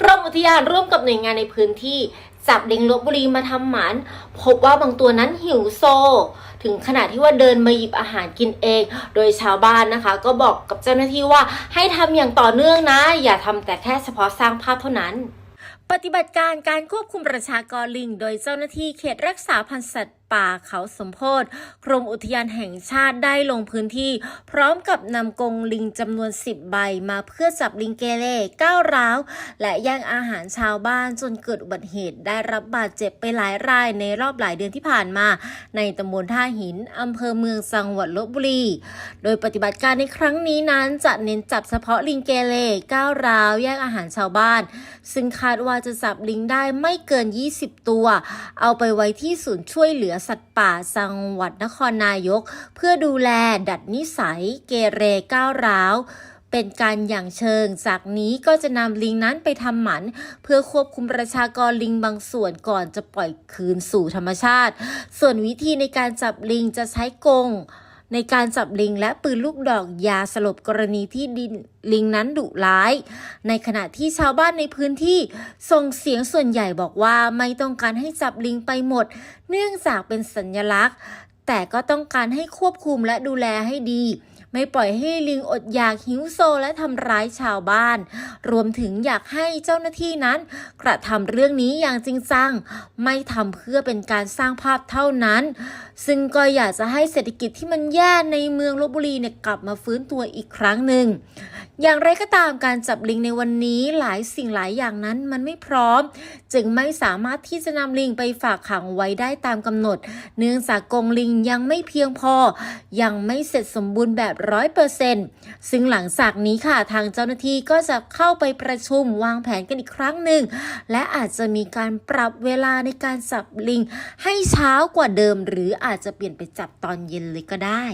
กรมอุทยานร่วมกับหน่วยงานในพื้นที่ จับลิงลบบุรีมาทำหมัน พบว่าบางตัวนั้นหิวโซ ถึงขนาดที่ว่าเดินมาหยิบอาหารกินเอง โดยชาวบ้านนะคะ ก็บอกกับเจ้าหน้าที่ว่าให้ทำอย่างต่อเนื่องนะ อย่าทำแต่แค่เฉพาะสร้างภาพเท่านั้นปฏิบัติการการควบคุมประชากรลิง โดยเจ้าหน้าที่เขตรักษาพันธุ์สัตว์ ป่าเขาสมโพธิกรมอุทยานแห่งชาติได้ลงพื้นที่ พร้อมกับนำกรงลิงจำนวน 10 ใบมาเพื่อจับลิงเกเรก้าวร้าว และแย่งอาหารชาวบ้านจนเกิดอุบัติเหตุได้รับบาดเจ็บไปหลายรายในรอบหลายเดือนที่ผ่านมา ในตำบลท่าหินอำเภอเมืองจังหวัดลบบุรี โดยปฏิบัติการในครั้งนี้นั้นจะเน้นจับเฉพาะลิงเกเรก้าวร้าวแย่งอาหารชาวบ้าน ซึ่งคาดว่าจะจับลิงได้ไม่เกิน 20 ตัว เอาไปไว้ที่ศูนย์ช่วยเหลือสัตว์ป่าจังหวัดนครนายก เพื่อดูแลดัดนิสัยเกเรก้าวร้าวเป็นการอย่างเชิง จากนี้ก็จะนำลิงนั้นไปทำหมัน เพื่อควบคุมประชากรลิงบางส่วนก่อนจะปล่อยคืนสู่ธรรมชาติ ส่วนวิธีในการจับลิงจะใช้กง ในการจับลิงและปืนลูกดอกยาสลบกรณีที่ดินลิงนั้นดุร้าย ในขณะที่ชาวบ้านในพื้นที่ส่งเสียงส่วนใหญ่บอกว่าไม่ต้องการให้จับลิงไปหมด เนื่องจากเป็นสัญลักษณ์ แต่ก็ต้องการให้ควบคุมและดูแลให้ดี ไม่ปล่อยให้ลิงอดอยากหิวโซและทำร้ายชาวบ้าน รวมถึงอยากให้เจ้าหน้าที่นั้น กระทำเรื่องนี้อย่างจริงจัง ไม่ทำเพื่อเป็นการสร้างภาพเท่านั้น ซึ่งก็อยากจะให้เศรษฐกิจที่มันแย่ในเมืองลบบุรีเนี่ยกลับมาฟื้นตัวอีกครั้งหนึ่ง อย่างไรก็ตามการจับลิงในวันนี้หลายสิ่งหลายอย่างนั้นมันไม่พร้อม จึงไม่สามารถที่จะนำลิงไปฝากขังไว้ได้ตามกำหนด เนื่องจากกรงลิงยังไม่เพียงพอ ยังไม่เสร็จสมบูรณ์แบบร้อยเปอร์เซ็นต์ซึ่งหลังจากนี้ค่ะทางเจ้าหน้าที่ก็จะเข้าไปประชุมวางแผนกันอีกครั้งหนึ่ง และอาจจะมีการปรับเวลาในการจับลิง ให้เช้ากว่าเดิม หรืออาจจะเปลี่ยนไปจับตอนเย็นเลยก็ได้